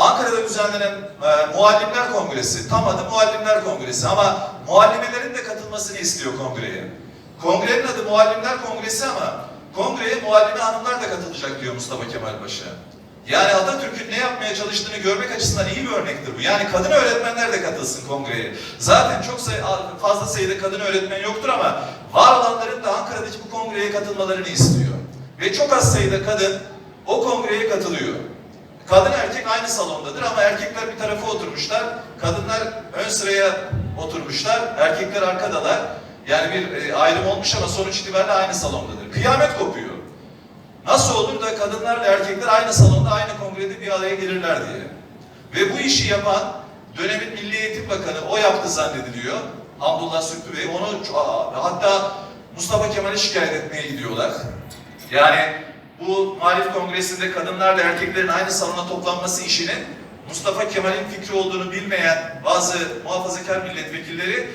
Ankara'da düzenlenen e, Muallimler Kongresi, tam adı Muallimler Kongresi ama muallimelerin de katılmasını istiyor kongreye. Kongrenin adı Muallimler Kongresi ama kongreye muallime hanımlar da katılacak diyor Mustafa Kemal Paşa. Yani Atatürk'ün ne yapmaya çalıştığını görmek açısından iyi bir örnektir bu. Yani kadın öğretmenler de katılsın kongreye. Zaten çok sayı, fazla sayıda kadın öğretmen yoktur ama var olanların da Ankara'daki bu kongreye katılmalarını istiyor. Ve çok az sayıda kadın o kongreye katılıyor. Kadın erkek aynı salondadır ama erkekler bir tarafa oturmuşlar. Kadınlar ön sıraya oturmuşlar. Erkekler arkadalar. Yani bir e, ayrım olmuş ama sonuç itibariyle aynı salondadır. Kıyamet kopuyor. Nasıl olur da kadınlarla erkekler aynı salonda, aynı kongrede bir araya gelirler diye. Ve bu işi yapan dönemin Milli Eğitim Bakanı o yaptı zannediliyor. Hamdullah Sükrü Bey. Onu hatta Mustafa Kemal'e şikayet etmeye gidiyorlar. Yani bu muhalif kongresinde kadınlarla erkeklerin aynı salona toplanması işinin Mustafa Kemal'in fikri olduğunu bilmeyen bazı muhafazakar milletvekilleri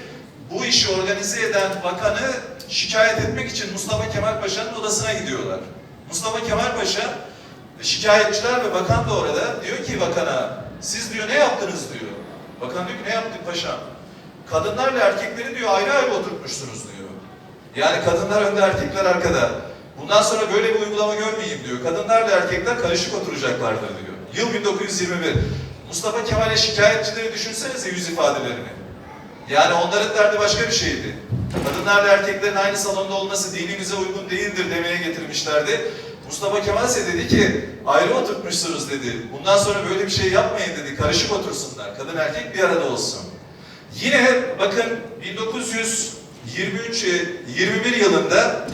bu işi organize eden bakanı şikayet etmek için Mustafa Kemal Paşa'nın odasına gidiyorlar. Mustafa Kemal Paşa şikayetçiler ve bakan da orada diyor ki bakana siz diyor ne yaptınız diyor. Bakan diyor ki ne yaptık paşam? Kadınlarla erkekleri diyor ayrı ayrı oturtmuşsunuz diyor. Yani kadınlar önde erkekler arkada. Bundan sonra böyle bir uygulama görmeyeyim diyor. Kadınlarla erkekler karışık oturacaklardır diyor. Yıl 1921. Mustafa Kemal'e şikayetçileri düşünsenize yüz ifadelerini. Yani onların derdi başka bir şeydi. Kadınlarla erkeklerin aynı salonda olması dinimize uygun değildir demeye getirmişlerdi. Mustafa Kemal ise dedi ki ayrı oturtmuşsunuz dedi. Bundan sonra böyle bir şey yapmayın dedi. Karışık otursunlar. Kadın erkek bir arada olsun. Yine bakın 1923 21 yılında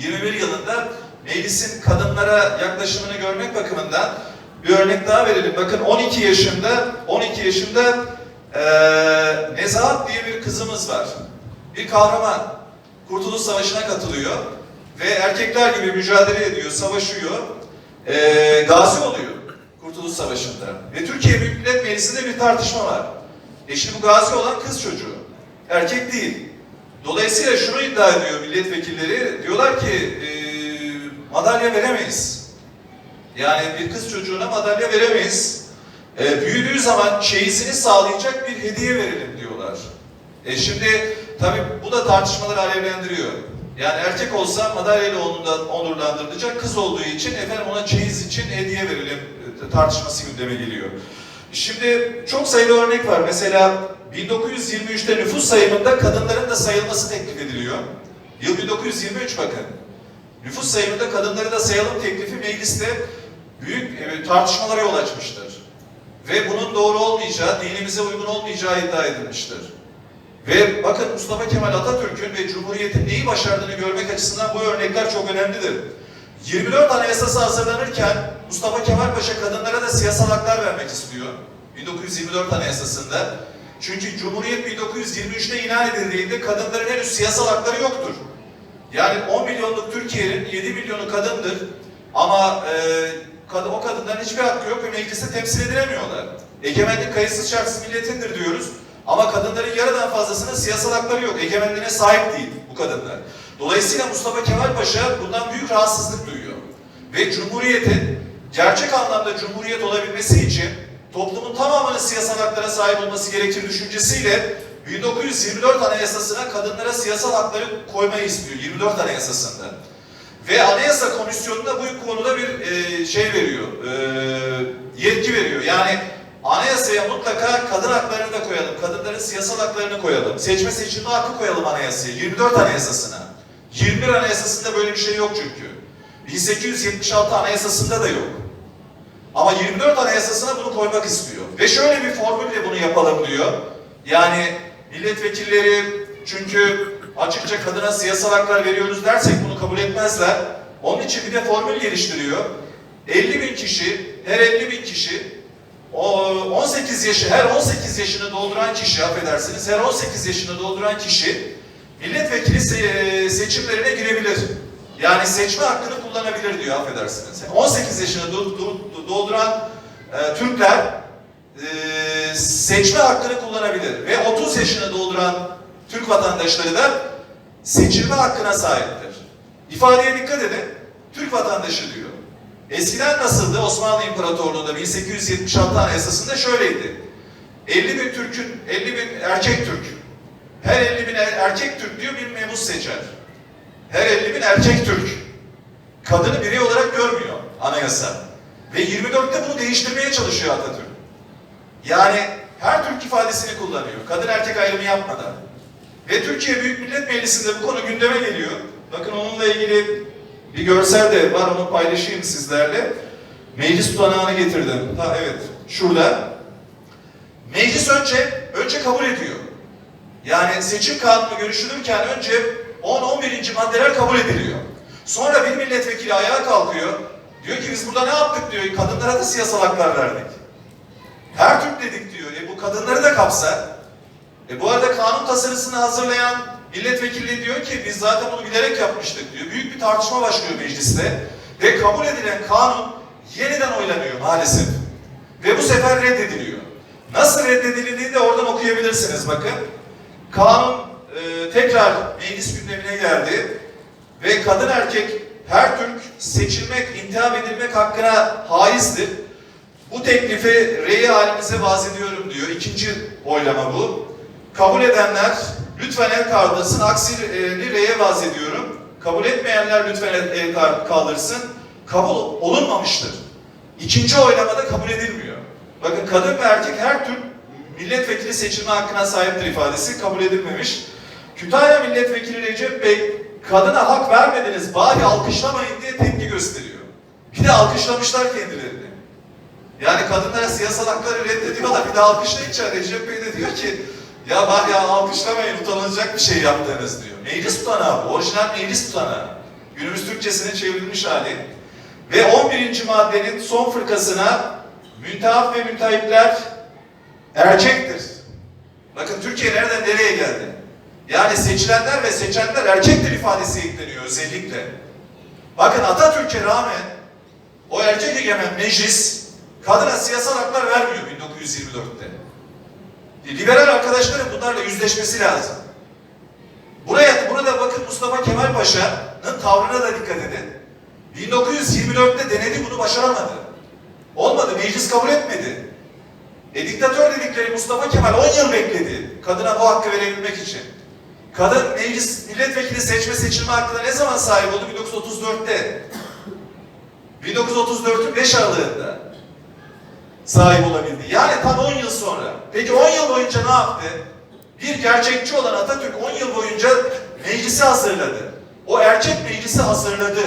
21 yılında meclisin kadınlara yaklaşımını görmek bakımından bir örnek daha verelim. Bakın 12 yaşında 12 yaşında eee Nezahat diye bir kızımız var. Bir kahraman. Kurtuluş Savaşı'na katılıyor ve erkekler gibi mücadele ediyor, savaşıyor. Eee gazi oluyor Kurtuluş Savaşı'nda. Ve Türkiye Büyük Millet Meclisi'nde bir tartışma var. E şimdi bu gazi olan kız çocuğu. Erkek değil. Dolayısıyla şunu iddia ediyor milletvekilleri. Diyorlar ki e, madalya veremeyiz. Yani bir kız çocuğuna madalya veremeyiz. E, büyüdüğü zaman çeyizini sağlayacak bir hediye verelim diyorlar. E şimdi tabii bu da tartışmaları alevlendiriyor. Yani erkek olsa madalyayla onurlandırılacak, kız olduğu için efendim ona çeyiz için hediye verelim e, tartışması gündeme geliyor. Şimdi çok sayıda örnek var. Mesela 1923'te nüfus sayımında kadınların da sayılması teklif ediliyor. Yıl 1923 bakın. Nüfus sayımında kadınları da sayalım teklifi mecliste büyük e, tartışmalara yol açmıştır. Ve bunun doğru olmayacağı, dinimize uygun olmayacağı iddia edilmiştir. Ve bakın Mustafa Kemal Atatürk'ün ve Cumhuriyet'in neyi başardığını görmek açısından bu örnekler çok önemlidir. 24 Anayasası hazırlanırken Mustafa Kemal Paşa kadınlara da siyasal haklar vermek istiyor. 1924 Anayasası'nda. Çünkü Cumhuriyet 1923'te ilan edildiğinde kadınların henüz siyasal hakları yoktur. Yani 10 milyonluk Türkiye'nin 7 milyonu kadındır. Ama e, kad- o kadınların hiçbir hakkı yok ve mecliste temsil edilemiyorlar. Egemenlik kayıtsız şartsız milletindir diyoruz. Ama kadınların yarıdan fazlasının siyasal hakları yok. Egemenliğine sahip değil bu kadınlar. Dolayısıyla Mustafa Kemal Paşa bundan büyük rahatsızlık duyuyor. Ve Cumhuriyet'in gerçek anlamda Cumhuriyet olabilmesi için toplumun tamamının siyasal haklara sahip olması gerekir düşüncesiyle 1924 Anayasası'na kadınlara siyasal hakları koymayı istiyor. 24 Anayasası'nda. Ve Anayasa Komisyonu da bu konuda bir e, şey veriyor, e, yetki veriyor. Yani anayasaya mutlaka kadın haklarını da koyalım, kadınların siyasal haklarını koyalım, seçme seçilme hakkı koyalım anayasaya, 24 Anayasası'na. 21 Anayasası'nda böyle bir şey yok çünkü. 1876 Anayasası'nda da yok. Ama 24 Anayasası'na bunu koymak istiyor. Ve şöyle bir formülle bunu yapalım diyor. Yani milletvekilleri çünkü açıkça kadına siyasal haklar veriyoruz dersek bunu kabul etmezler. Onun için bir de formül geliştiriyor. 50 bin kişi, her 50 bin kişi o 18 yaşı, her 18 yaşını dolduran kişi, affedersiniz, her 18 yaşını dolduran kişi milletvekili se- seçimlerine girebilir. Yani seçme hakkını kullanabilir diyor, affedersiniz. 18 yaşını do- do- dolduran e, Türkler e, seçme hakkını kullanabilir ve 30 yaşını dolduran Türk vatandaşları da seçilme hakkına sahiptir. İfadeye dikkat edin. Türk vatandaşı diyor. Eskiden nasıldı? Osmanlı İmparatorluğu'nda 1876 Anayasası'nda şöyleydi. 50 bin Türk'ün, 50 bin erkek Türk. Her 50 bin er- erkek Türk diyor bir mebus seçer. Her 50 bin erkek Türk. Kadını birey olarak görmüyor anayasa. Ve 24'te bunu değiştirmeye çalışıyor Atatürk. Yani her Türk ifadesini kullanıyor. Kadın erkek ayrımı yapmadan. Ve Türkiye Büyük Millet Meclisi'nde bu konu gündeme geliyor. Bakın onunla ilgili bir görsel de var onu paylaşayım sizlerle. Meclis tutanağını getirdim. Ha evet şurada. Meclis önce önce kabul ediyor. Yani seçim kanunu görüşülürken önce 10-11. maddeler kabul ediliyor. Sonra bir milletvekili ayağa kalkıyor. Diyor ki biz burada ne yaptık diyor. Kadınlara da siyasal haklar verdik. Her Türk dedik diyor. E bu kadınları da kapsar. E bu arada kanun tasarısını hazırlayan milletvekili diyor ki biz zaten bunu bilerek yapmıştık diyor. Büyük bir tartışma başlıyor mecliste. Ve kabul edilen kanun yeniden oylanıyor maalesef. Ve bu sefer reddediliyor. Nasıl reddedildiğini de oradan okuyabilirsiniz bakın. Kanun tekrar meclis gündemine geldi. Ve kadın erkek her Türk seçilmek, intihap edilmek hakkına haizdir. Bu teklifi rey halimize vaz ediyorum diyor. İkinci oylama bu. Kabul edenler lütfen el kaldırsın. Aksini reye vaz ediyorum. Kabul etmeyenler lütfen el kaldırsın. Kabul olunmamıştır. İkinci oylamada kabul edilmiyor. Bakın kadın ve erkek her Türk milletvekili seçilme hakkına sahiptir ifadesi kabul edilmemiş. Kütahya milletvekili Recep Bey kadına hak vermediniz bari alkışlamayın diye tepki gösteriyor. Bir de alkışlamışlar kendilerini. Yani kadınlara siyasal hakları reddediyorlar. Bir de alkışlayınca Recep Bey de diyor ki ya bari ya alkışlamayın utanılacak bir şey yaptınız diyor. Meclis tutanağı bu. Orijinal meclis tutanağı. Günümüz Türkçesine çevrilmiş hali. Ve 11. maddenin son fırkasına müntehap ve müntahipler erkektir. Bakın Türkiye nereden nereye geldi? Yani seçilenler ve seçenler erkektir ifadesi ekleniyor özellikle. Bakın Atatürk'e rağmen o erkek egemen meclis kadına siyasal haklar vermiyor 1924'te. Liberal arkadaşların bunlarla yüzleşmesi lazım. Buraya, burada bakın Mustafa Kemal Paşa'nın tavrına da dikkat edin. 1924'te denedi bunu başaramadı. Olmadı, meclis kabul etmedi. E diktatör dedikleri Mustafa Kemal 10 yıl bekledi kadına bu hakkı verebilmek için. Kadın meclis milletvekili seçme seçilme hakkına ne zaman sahip oldu? 1934'te. 1934'ün 5 Aralık'ında sahip olabildi. Yani tam 10 yıl sonra. Peki 10 yıl boyunca ne yaptı? Bir gerçekçi olan Atatürk 10 yıl boyunca meclisi hazırladı. O erkek meclisi hazırladı.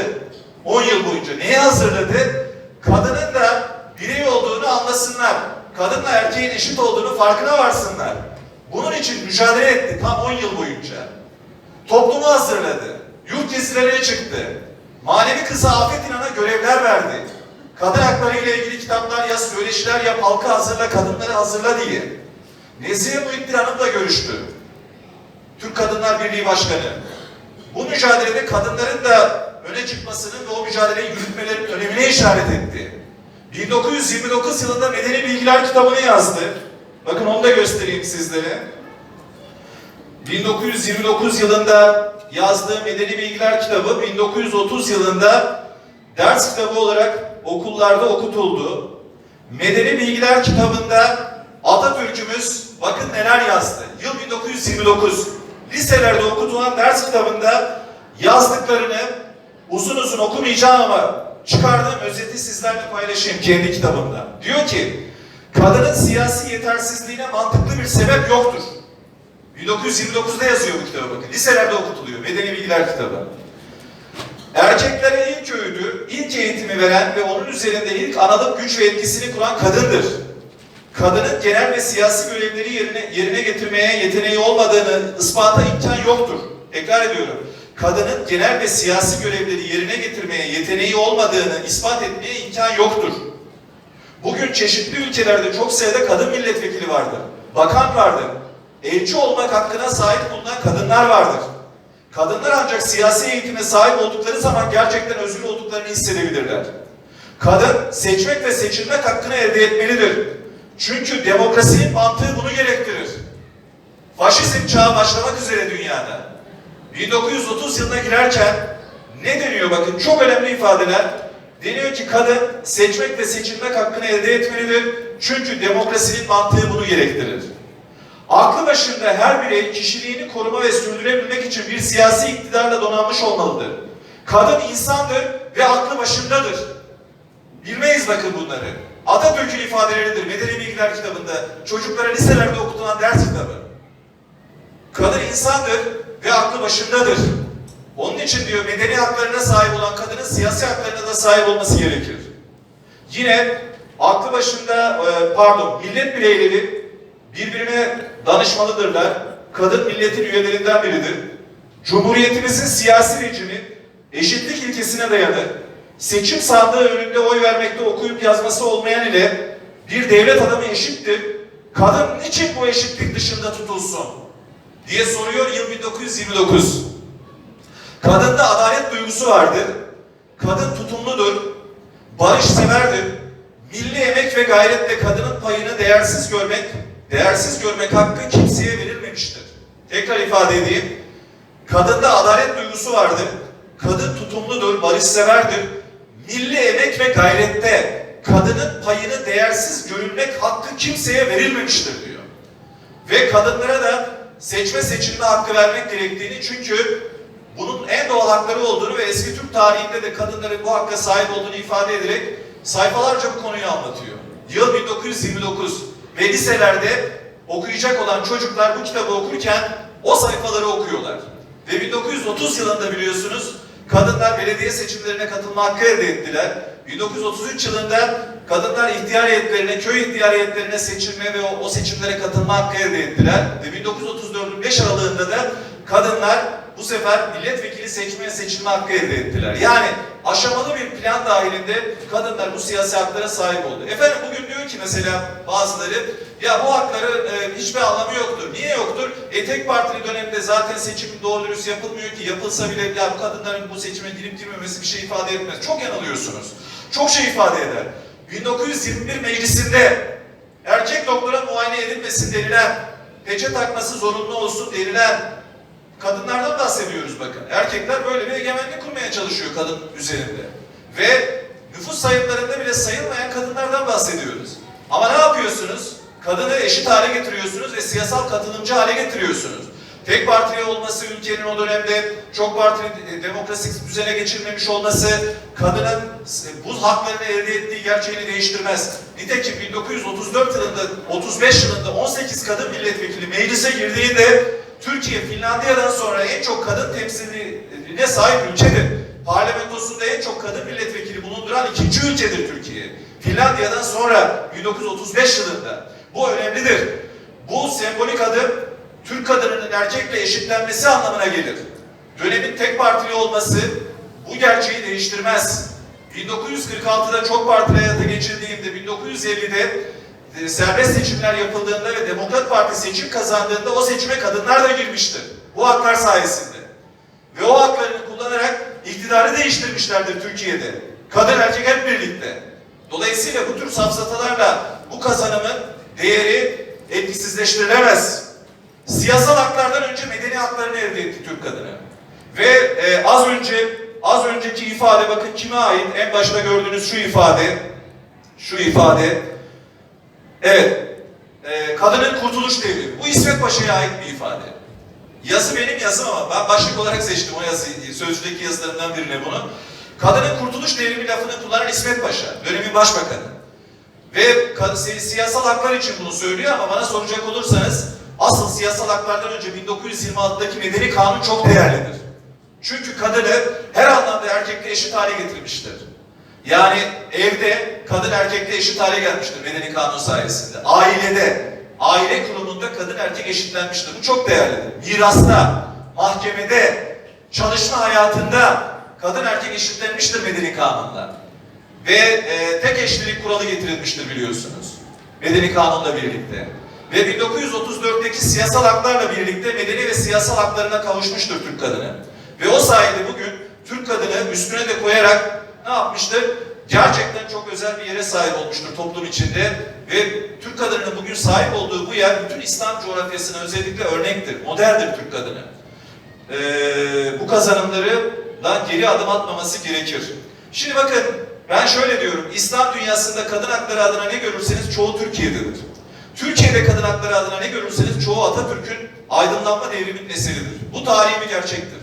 10 yıl boyunca. Neyi hazırladı? Kadının da birey olduğunu anlasınlar. Kadınla erkeğin eşit olduğunu farkına varsınlar. Bunun için mücadele etti tam 10 yıl boyunca. Toplumu hazırladı. Yurt gezilerine çıktı. Manevi kıza Afet İnan'a görevler verdi. Kadın hakları ile ilgili kitaplar yaz, söyleşiler yap, halkı hazırla, kadınları hazırla diye. Nezihe Muhittin Hanım'la görüştü. Türk Kadınlar Birliği Başkanı. Bu mücadelede kadınların da öne çıkmasının ve o mücadeleyi yürütmelerinin önemine işaret etti. 1929 yılında Medeni Bilgiler kitabını yazdı. Bakın onu da göstereyim sizlere. 1929 yılında yazdığı Medeni Bilgiler kitabı 1930 yılında ders kitabı olarak okullarda okutuldu. Medeni Bilgiler kitabında Atatürk'ümüz bakın neler yazdı. Yıl 1929. Liselerde okutulan ders kitabında yazdıklarını uzun uzun okumayacağım ama çıkardığım özeti sizlerle paylaşayım kendi kitabımda. Diyor ki, kadının siyasi yetersizliğine mantıklı bir sebep yoktur. 1929'da yazıyor bu kitabı bakın. Liselerde okutuluyor. Medeni Bilgiler kitabı. Erkeklere ilk öğüdü, ilk eğitimi veren ve onun üzerinde ilk analık güç ve etkisini kuran kadındır. Kadının genel ve siyasi görevleri yerine, yerine getirmeye yeteneği olmadığını ispata imkan yoktur. Tekrar ediyorum. Kadının genel ve siyasi görevleri yerine getirmeye yeteneği olmadığını ispat etmeye imkan yoktur. Bugün çeşitli ülkelerde çok sayıda kadın milletvekili vardır. Bakan vardır. Elçi olmak hakkına sahip bulunan kadınlar vardır. Kadınlar ancak siyasi eğitime sahip oldukları zaman gerçekten özgür olduklarını hissedebilirler. Kadın seçmek ve seçilmek hakkını elde etmelidir. Çünkü demokrasinin mantığı bunu gerektirir. Faşizm çağı başlamak üzere dünyada. 1930 yılına girerken ne deniyor bakın çok önemli ifadeler. Deniyor ki kadın seçmek ve seçilmek hakkını elde etmelidir. Çünkü demokrasinin mantığı bunu gerektirir. Aklı başında her birey kişiliğini koruma ve sürdürebilmek için bir siyasi iktidarla donanmış olmalıdır. Kadın insandır ve aklı başındadır. Bilmeyiz bakın bunları. Atatürk'ün ifadeleridir Medeni Bilgiler kitabında. Çocuklara liselerde okutulan ders kitabı. Kadın insandır ve aklı başındadır. Onun için diyor medeni haklarına sahip olan kadının siyasi haklarına da sahip olması gerekir. Yine aklı başında e, pardon millet bireyleri birbirine danışmalıdırlar. Kadın milletin üyelerinden biridir. Cumhuriyetimizin siyasi rejimi eşitlik ilkesine dayanır. Seçim sandığı önünde oy vermekte okuyup yazması olmayan ile bir devlet adamı eşittir. Kadın niçin bu eşitlik dışında tutulsun? diye soruyor yıl 1929. Kadında adalet duygusu vardır. Kadın tutumludur. Barış severdir. Milli emek ve gayretle kadının payını değersiz görmek, değersiz görmek hakkı kimseye verilmemiştir. Tekrar ifade edeyim. Kadında adalet duygusu vardır. Kadın tutumludur, barış severdir. Milli emek ve gayrette kadının payını değersiz görülmek hakkı kimseye verilmemiştir diyor. Ve kadınlara da seçme seçilme hakkı vermek gerektiğini çünkü bunun en doğal hakları olduğunu ve eski Türk tarihinde de kadınların bu hakka sahip olduğunu ifade ederek sayfalarca bu konuyu anlatıyor. Yıl 1929 ve liselerde okuyacak olan çocuklar bu kitabı okurken o sayfaları okuyorlar. Ve 1930 yılında biliyorsunuz kadınlar belediye seçimlerine katılma hakkı elde ettiler. 1933 yılında kadınlar ihtiyar heyetlerine, köy ihtiyar heyetlerine seçilme ve o, o seçimlere katılma hakkı elde ettiler. Ve 1934'ün 5 aralığında da kadınlar bu sefer milletvekili seçmeye seçilme hakkı elde ettiler. Yani aşamalı bir plan dahilinde kadınlar bu siyasi haklara sahip oldu. Efendim bugün diyor ki mesela bazıları ya bu hakların e, hiçbir anlamı yoktur. Niye yoktur? E tek partili dönemde zaten seçim doğru dürüst yapılmıyor ki yapılsa bile ya bu kadınların bu seçime girip girmemesi bir şey ifade etmez. Çok yanılıyorsunuz. Çok şey ifade eder. 1921 meclisinde erkek doktora muayene edilmesin denilen, peçe takması zorunlu olsun denilen kadınlardan bahsediyoruz bakın. Erkekler böyle bir egemenlik kurmaya çalışıyor kadın üzerinde. Ve nüfus sayımlarında bile sayılmayan kadınlardan bahsediyoruz. Ama ne yapıyorsunuz? Kadını eşit hale getiriyorsunuz ve siyasal katılımcı hale getiriyorsunuz. Tek partili olması ülkenin o dönemde çok partili e, demokrasi düzene geçirmemiş olması kadının e, bu haklarını elde ettiği gerçeğini değiştirmez. Nitekim 1934 yılında 35 yılında 18 kadın milletvekili meclise girdiğinde Türkiye Finlandiya'dan sonra en çok kadın temsiline sahip ülkedir. Parlamentosunda en çok kadın milletvekili bulunduran ikinci ülkedir Türkiye. Finlandiya'dan sonra 1935 yılında. Bu önemlidir. Bu sembolik adım Türk kadınının erkekle eşitlenmesi anlamına gelir. Dönemin tek partili olması bu gerçeği değiştirmez. 1946'da çok partili hayata geçildiğinde 1950'de e, serbest seçimler yapıldığında ve Demokrat Parti seçim kazandığında o seçime kadınlar da girmiştir. Bu haklar sayesinde. Ve o haklarını kullanarak iktidarı değiştirmişlerdir Türkiye'de. Kadın erkek hep birlikte. Dolayısıyla bu tür safsatalarla bu kazanımın değeri etkisizleştirilemez. Siyasal haklardan önce medeni haklarını elde etti Türk kadını. Ve e, az önce az önceki ifade bakın kime ait? En başta gördüğünüz şu ifade. Şu ifade. Evet. E, kadının kurtuluş devri. Bu İsmet Paşa'ya ait bir ifade. Yazı benim yazım ama ben başlık olarak seçtim o yazıyı. Sözcüdeki yazılarından birine bunu. Kadının kurtuluş devrimi lafını kullanan İsmet Paşa. Dönemin başbakanı. Ve siyasal haklar için bunu söylüyor ama bana soracak olursanız asıl siyasal haklardan önce 1926'daki medeni kanun çok değerlidir. Çünkü kadını her anlamda erkekle eşit hale getirmiştir. Yani evde kadın erkekle eşit hale gelmiştir medeni kanun sayesinde. Ailede, aile kurumunda kadın erkek eşitlenmiştir. Bu çok değerlidir. Mirasta, mahkemede, çalışma hayatında kadın erkek eşitlenmiştir medeni kanunla. Ve e, tek eşlilik kuralı getirilmiştir biliyorsunuz. Medeni kanunla birlikte. Ve 1934'teki siyasal haklarla birlikte medeni ve siyasal haklarına kavuşmuştur Türk kadını. Ve o sayede bugün Türk kadını üstüne de koyarak ne yapmıştır? Gerçekten çok özel bir yere sahip olmuştur toplum içinde. Ve Türk kadının bugün sahip olduğu bu yer bütün İslam coğrafyasına özellikle örnektir. Modeldir Türk kadını. Ee, bu kazanımları da geri adım atmaması gerekir. Şimdi bakın Ben şöyle diyorum, İslam dünyasında kadın hakları adına ne görürseniz çoğu Türkiye'dedir. Türkiye'de kadın hakları adına ne görürseniz çoğu Atatürk'ün aydınlanma devriminin eseridir. Bu tarihi bir gerçektir.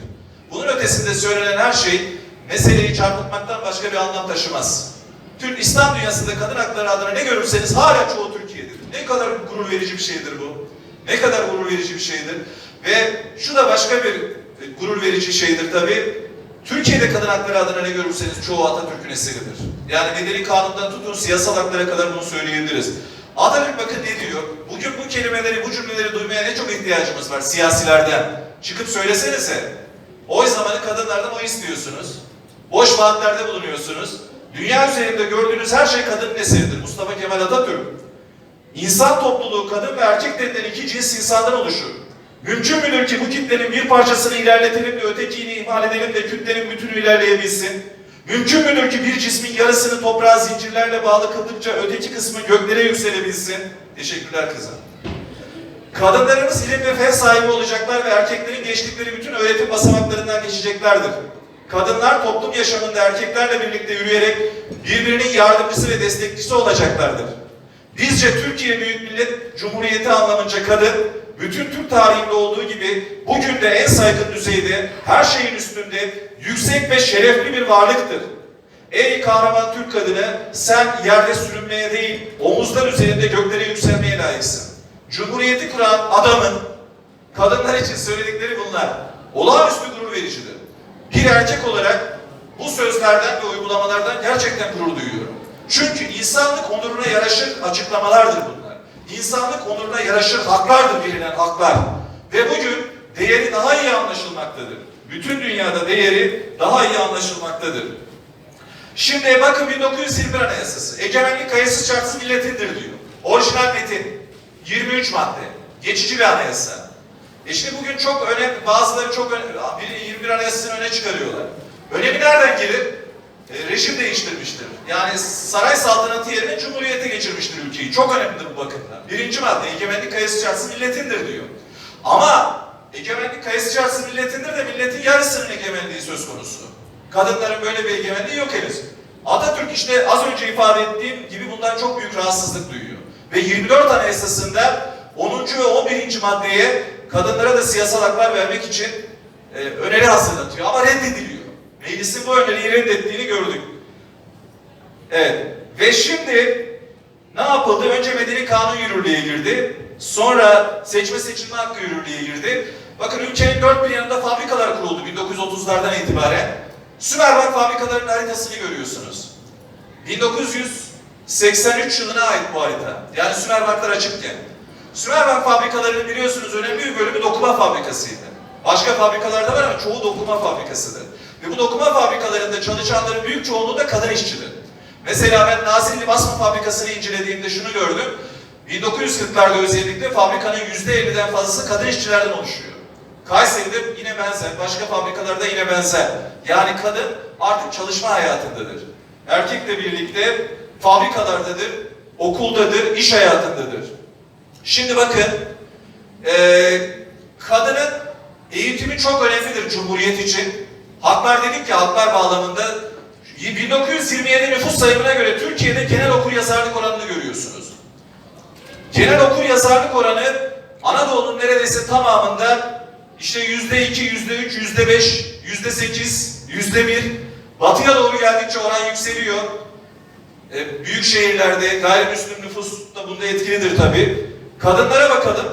Bunun ötesinde söylenen her şey meseleyi çarpıtmaktan başka bir anlam taşımaz. Türk İslam dünyasında kadın hakları adına ne görürseniz hala çoğu Türkiye'dir. Ne kadar gurur verici bir şeydir bu. Ne kadar gurur verici bir şeydir. Ve şu da başka bir e, gurur verici şeydir tabii. Türkiye'de kadın hakları adına ne görürseniz çoğu Atatürk'ün eseridir. Yani medeni kanundan tutun siyasal haklara kadar bunu söyleyebiliriz. Atatürk bakın ne diyor? Bugün bu kelimeleri, bu cümleleri duymaya ne çok ihtiyacımız var siyasilerden. Çıkıp söylesenize. Oy zamanı kadınlardan oy istiyorsunuz. Boş vaatlerde bulunuyorsunuz. Dünya üzerinde gördüğünüz her şey kadının eseridir. Mustafa Kemal Atatürk. İnsan topluluğu kadın ve erkek denilen iki cins insandan oluşur. Mümkün müdür ki bu kitlenin bir parçasını ilerletelim de ötekini ihmal edelim de kütlenin bütünü ilerleyebilsin? Mümkün müdür ki bir cismin yarısını toprağa zincirlerle bağlı kıldıkça öteki kısmı göklere yükselebilsin? Teşekkürler kızım. Kadınlarımız ilim ve fen sahibi olacaklar ve erkeklerin geçtikleri bütün öğretim basamaklarından geçeceklerdir. Kadınlar toplum yaşamında erkeklerle birlikte yürüyerek birbirinin yardımcısı ve destekçisi olacaklardır. Bizce Türkiye Büyük Millet Cumhuriyeti anlamınca kadın, bütün Türk tarihinde olduğu gibi bugün de en saygın düzeyde, her şeyin üstünde yüksek ve şerefli bir varlıktır. Ey kahraman Türk kadını, sen yerde sürünmeye değil, omuzlar üzerinde göklere yükselmeye layıksın. Cumhuriyeti kuran adamın, kadınlar için söyledikleri bunlar. Olağanüstü gurur vericidir. Bir erkek olarak bu sözlerden ve uygulamalardan gerçekten gurur duyuyorum. Çünkü insanlık onuruna yaraşır açıklamalardır bunlar. İnsanlık onuruna yaraşır haklardır verilen haklar. Ve bugün değeri daha iyi anlaşılmaktadır. Bütün dünyada değeri daha iyi anlaşılmaktadır. Şimdi bakın 1921 Anayasası. Egemenlik kayıtsız şartsız milletindir diyor. Orijinal metin. 23 madde. Geçici bir anayasa. E şimdi bugün çok önemli, bazıları çok önemli, 21 Anayasası'nı öne çıkarıyorlar. Önemi nereden gelir? E, rejim değiştirmiştir. Yani saray saltanatı yerine cumhuriyete geçirmiştir ülkeyi. Çok önemlidir bu bakımdan. Birinci madde, egemenlik kayıtsız şartsız milletindir diyor. Ama egemenlik kayıtsız şartsız milletindir de milletin yarısının egemenliği söz konusu. Kadınların böyle bir egemenliği yok henüz. Atatürk işte az önce ifade ettiğim gibi bundan çok büyük rahatsızlık duyuyor. Ve 24 Anayasası'nda 10. ve 11. maddeye kadınlara da siyasal haklar vermek için e, öneri hazırlatıyor ama reddediliyor. Meclisin bu öneriyi reddettiğini gördük. Evet. Ve şimdi ne yapıldı? Önce medeni kanun yürürlüğe girdi. Sonra seçme seçilme hakkı yürürlüğe girdi. Bakın ülkenin dört bir yanında fabrikalar kuruldu 1930'lardan itibaren. Sümerbank fabrikalarının haritasını görüyorsunuz. 1983 yılına ait bu harita. Yani Sümerbanklar açıkken. Sümerbank fabrikalarını biliyorsunuz önemli bir bölümü dokuma fabrikasıydı. Başka fabrikalarda var ama çoğu dokuma fabrikasıdır. Ve bu dokuma fabrikalarında çalışanların büyük çoğunluğu da kadın işçidir. Mesela ben Nazilli Basma Fabrikası'nı incelediğimde şunu gördüm. 1940'larda özellikle fabrikanın %50'den fazlası kadın işçilerden oluşuyor. Kayseri'de yine benzer, başka fabrikalarda yine benzer. Yani kadın artık çalışma hayatındadır. Erkekle birlikte fabrikalardadır, okuldadır, iş hayatındadır. Şimdi bakın, eee kadının eğitimi çok önemlidir Cumhuriyet için. Haklar dedik ya, haklar bağlamında 1927 nüfus sayımına göre Türkiye'de genel okur yazarlık oranını görüyorsunuz. Genel okur yazarlık oranı Anadolu'nun neredeyse tamamında işte yüzde iki, yüzde üç, yüzde beş, yüzde sekiz, yüzde bir. Batıya doğru geldikçe oran yükseliyor. E, büyük şehirlerde gayrimüslim nüfus da bunda etkilidir tabi. Kadınlara bakalım.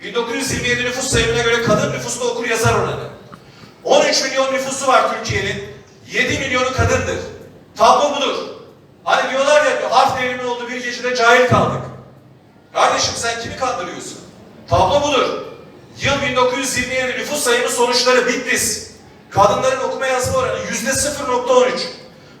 1927 nüfus sayımına göre kadın nüfusta okur yazar oranı. 13 milyon nüfusu var Türkiye'nin. 7 milyonu kadındır. Tablo budur. Hani diyorlar ya harf devrimi oldu bir gecede cahil kaldık. Kardeşim sen kimi kandırıyorsun? Tablo budur. Yıl 1927 nüfus sayımı sonuçları Bitlis. Kadınların okuma yazma oranı yüzde 0.13.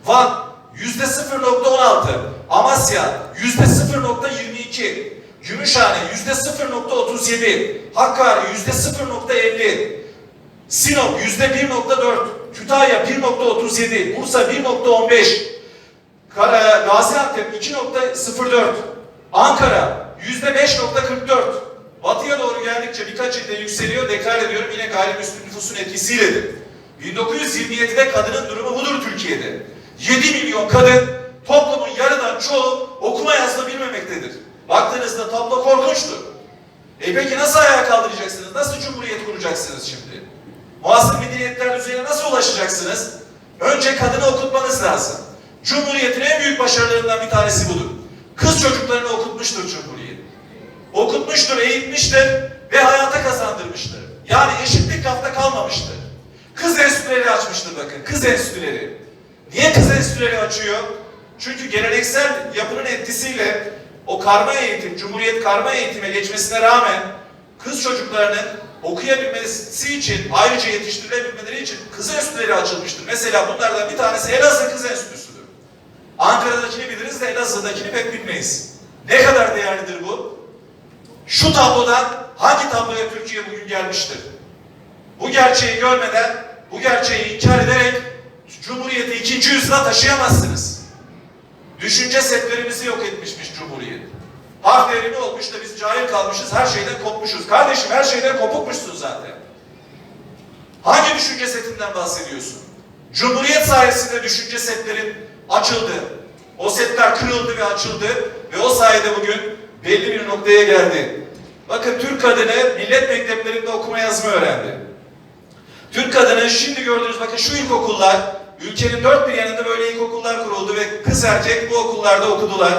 Van yüzde 0.16. Amasya yüzde 0.22. Gümüşhane yüzde 0.37. Hakkari yüzde 0.50. Sinop yüzde 1.4. Kütahya 1.37. Bursa 1.15. Kara- Gaziantep 2.04. Ankara yüzde 5.44. Batıya doğru geldikçe birkaç ilde yükseliyor. Deklar ediyorum yine gayrimüslim nüfusun etkisiyledir. 1927'de kadının durumu budur Türkiye'de. 7 milyon kadın toplumun yarıdan çoğu okuma yazma bilmemektedir. Baktığınızda tablo korkunçtur. E peki nasıl ayağa kaldıracaksınız? Nasıl cumhuriyet kuracaksınız şimdi? Muasır medeniyetler düzeyine nasıl ulaşacaksınız? Önce kadını okutmanız lazım. Cumhuriyetin en büyük başarılarından bir tanesi budur. Kız çocuklarını okutmuştur Cumhuriyet. Okutmuştur, eğitmiştir ve hayata kazandırmıştır. Yani eşitlik rafta kalmamıştır. Kız enstitüleri açmıştır bakın, kız enstitüleri. Niye kız enstitüleri açıyor? Çünkü geleneksel yapının etkisiyle o karma eğitim, Cumhuriyet karma eğitime geçmesine rağmen kız çocuklarının okuyabilmesi için, ayrıca yetiştirilebilmeleri için kız enstitüleri açılmıştır. Mesela bunlardan bir tanesi Elazığ Kız Enstitüsü'dür. Ankara'dakini biliriz de Elazığ'dakini pek bilmeyiz. Ne kadar değerlidir bu? Şu tablodan hangi tabloya Türkiye bugün gelmiştir? Bu gerçeği görmeden, bu gerçeği inkar ederek Cumhuriyeti ikinci yüzyıla taşıyamazsınız. Düşünce setlerimizi yok etmişmiş Cumhuriyet. Harf devrimi olmuş da biz cahil kalmışız, her şeyden kopmuşuz. Kardeşim her şeyden kopukmuşsun zaten. Hangi düşünce setinden bahsediyorsun? Cumhuriyet sayesinde düşünce setlerin açıldı. O setler kırıldı ve açıldı ve o sayede bugün belli bir noktaya geldi. Bakın Türk kadını millet mekteplerinde okuma yazma öğrendi. Türk kadını şimdi gördüğünüz bakın şu ilkokullar ülkenin dört bir yanında böyle ilkokullar kuruldu ve kız erkek bu okullarda okudular.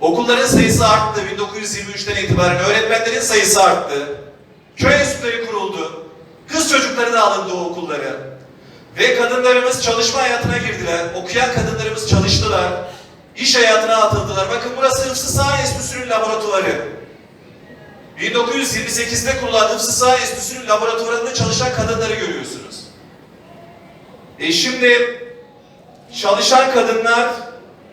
Okulların sayısı arttı 1923'ten itibaren öğretmenlerin sayısı arttı. Köy enstitüleri kuruldu. Kız çocukları da alındı o okullara. Ve kadınlarımız çalışma hayatına girdiler. Okuyan kadınlarımız çalıştılar. İş hayatına atıldılar. Bakın burası Hıfzı Sağ Enstitüsü'nün laboratuvarı. 1928'de kurulan Hıfzı Sağ Enstitüsü'nün laboratuvarında çalışan kadınları görüyorsunuz. E şimdi çalışan kadınlar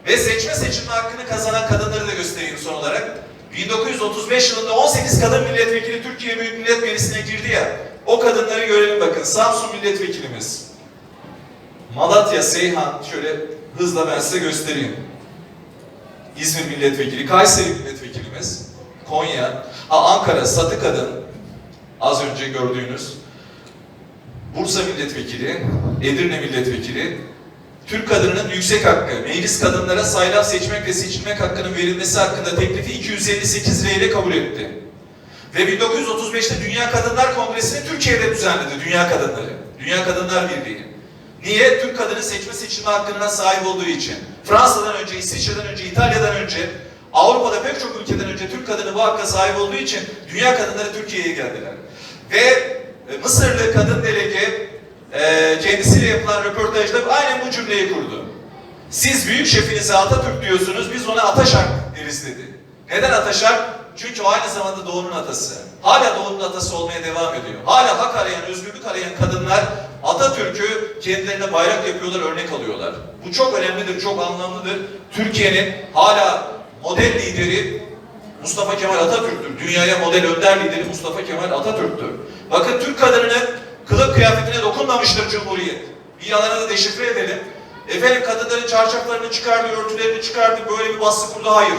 ve seçme seçilme hakkını kazanan kadınları da göstereyim son olarak. 1935 yılında 18 kadın milletvekili Türkiye Büyük Millet Meclisi'ne girdi ya. O kadınları görelim bakın. Samsun milletvekilimiz. Malatya, Seyhan şöyle hızla ben size göstereyim. İzmir milletvekili, Kayseri milletvekilimiz, Konya, ha, Ankara Satı Kadın az önce gördüğünüz Bursa milletvekili, Edirne milletvekili, Türk kadınının yüksek hakkı, meclis kadınlara sayılan seçmek ve seçilmek hakkının verilmesi hakkında teklifi 258 lira ile kabul etti. Ve 1935'te Dünya Kadınlar Kongresi'ni Türkiye'de düzenledi Dünya Kadınları. Dünya Kadınlar Birliği. Niye? Türk kadını seçme seçilme hakkına sahip olduğu için. Fransa'dan önce, İsviçre'den önce, İtalya'dan önce, Avrupa'da pek çok ülkeden önce Türk kadını bu hakka sahip olduğu için dünya kadınları Türkiye'ye geldiler. Ve Mısırlı kadın delege e, kendisiyle yapılan röportajda aynen bu cümleyi kurdu. Siz büyük şefinize Atatürk diyorsunuz, biz ona Ataşak deriz dedi. Neden Ataşak? Çünkü o aynı zamanda Doğu'nun atası. Hala Doğu'nun atası olmaya devam ediyor. Hala hak arayan, özgürlük arayan kadınlar Atatürk'ü kendilerine bayrak yapıyorlar, örnek alıyorlar. Bu çok önemlidir, çok anlamlıdır. Türkiye'nin hala model lideri Mustafa Kemal Atatürk'tür. Dünyaya model önder lideri Mustafa Kemal Atatürk'tür. Bakın Türk kadınının kılık kıyafetine dokunmamıştır Cumhuriyet. Bir yalanı da deşifre edelim. Efendim kadınların çarşaflarını çıkardı, örtülerini çıkardı, böyle bir baskı kurdu. Hayır.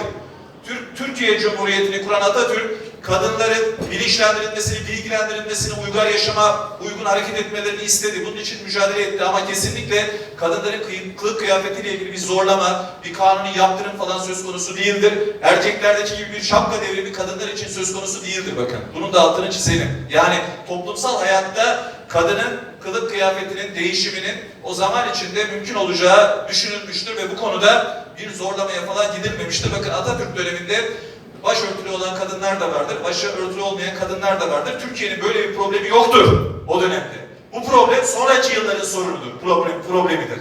Türk, Türkiye Cumhuriyeti'ni kuran Atatürk, kadınların bilinçlendirilmesini, bilgilendirilmesini, uygar yaşama uygun hareket etmelerini istedi. Bunun için mücadele etti ama kesinlikle kadınların kılık kıyafetiyle ilgili bir zorlama, bir kanuni yaptırım falan söz konusu değildir. Erkeklerdeki gibi bir şapka devrimi kadınlar için söz konusu değildir bakın. Bunun da altını çizelim. Yani toplumsal hayatta kadının kılık kıyafetinin değişiminin o zaman içinde mümkün olacağı düşünülmüştür ve bu konuda bir zorlamaya falan gidilmemiştir. Bakın Atatürk döneminde başörtülü olan kadınlar da vardır, başı örtülü olmayan kadınlar da vardır. Türkiye'nin böyle bir problemi yoktur o dönemde. Bu problem sonraki yılların sorunudur, problem, problemidir.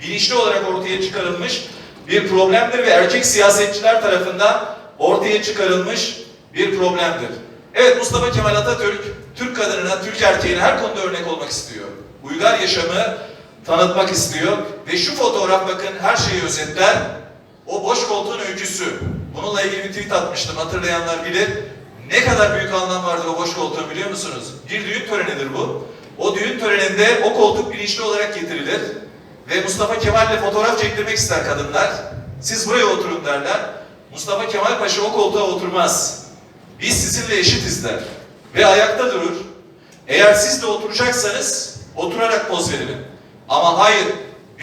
Bilinçli olarak ortaya çıkarılmış bir problemdir ve erkek siyasetçiler tarafından ortaya çıkarılmış bir problemdir. Evet Mustafa Kemal Atatürk, Türk kadınına, Türk erkeğine her konuda örnek olmak istiyor. Uygar yaşamı tanıtmak istiyor ve şu fotoğraf bakın her şeyi özetler. O boş koltuğun öyküsü. Bununla ilgili bir tweet atmıştım hatırlayanlar bilir. Ne kadar büyük anlam vardır o boş koltuğun biliyor musunuz? Bir düğün törenidir bu. O düğün töreninde o koltuk bilinçli olarak getirilir. Ve Mustafa Kemal'le fotoğraf çektirmek ister kadınlar. Siz buraya oturun derler. Mustafa Kemal Paşa o koltuğa oturmaz. Biz sizinle eşitiz der. Ve ayakta durur. Eğer siz de oturacaksanız oturarak poz verin. Ama hayır,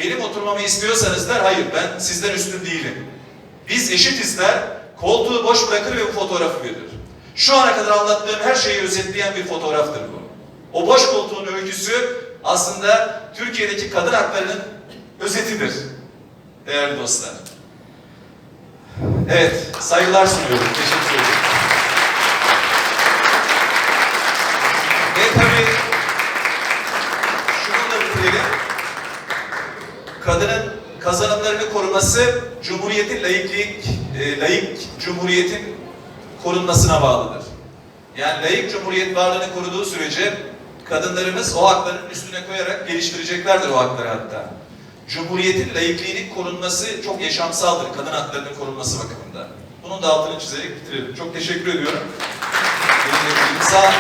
Benim oturmamı istiyorsanız der, hayır ben sizden üstün değilim. Biz eşitiz der, koltuğu boş bırakır ve bu fotoğrafı verir. Şu ana kadar anlattığım her şeyi özetleyen bir fotoğraftır bu. O boş koltuğun öyküsü aslında Türkiye'deki kadın haklarının özetidir. Değerli dostlar. Evet, saygılar sunuyorum. Teşekkür ederim. Ve tabii şunu da bitirelim. Kadının kazanımlarını koruması Cumhuriyet'in laiklik, e, laik Cumhuriyet'in korunmasına bağlıdır. Yani laik Cumhuriyet varlığını koruduğu sürece kadınlarımız o hakların üstüne koyarak geliştireceklerdir o hakları hatta. Cumhuriyetin laikliğinin korunması çok yaşamsaldır kadın haklarının korunması bakımından. Bunun da altını çizerek bitirelim. Çok teşekkür ediyorum. İmza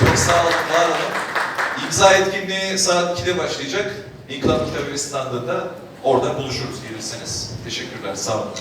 çok sağ olun, var olun. İmza etkinliği saat 2'de başlayacak. İnkılap Kitabı standında orada buluşuruz gelirseniz. Teşekkürler, sağ olun.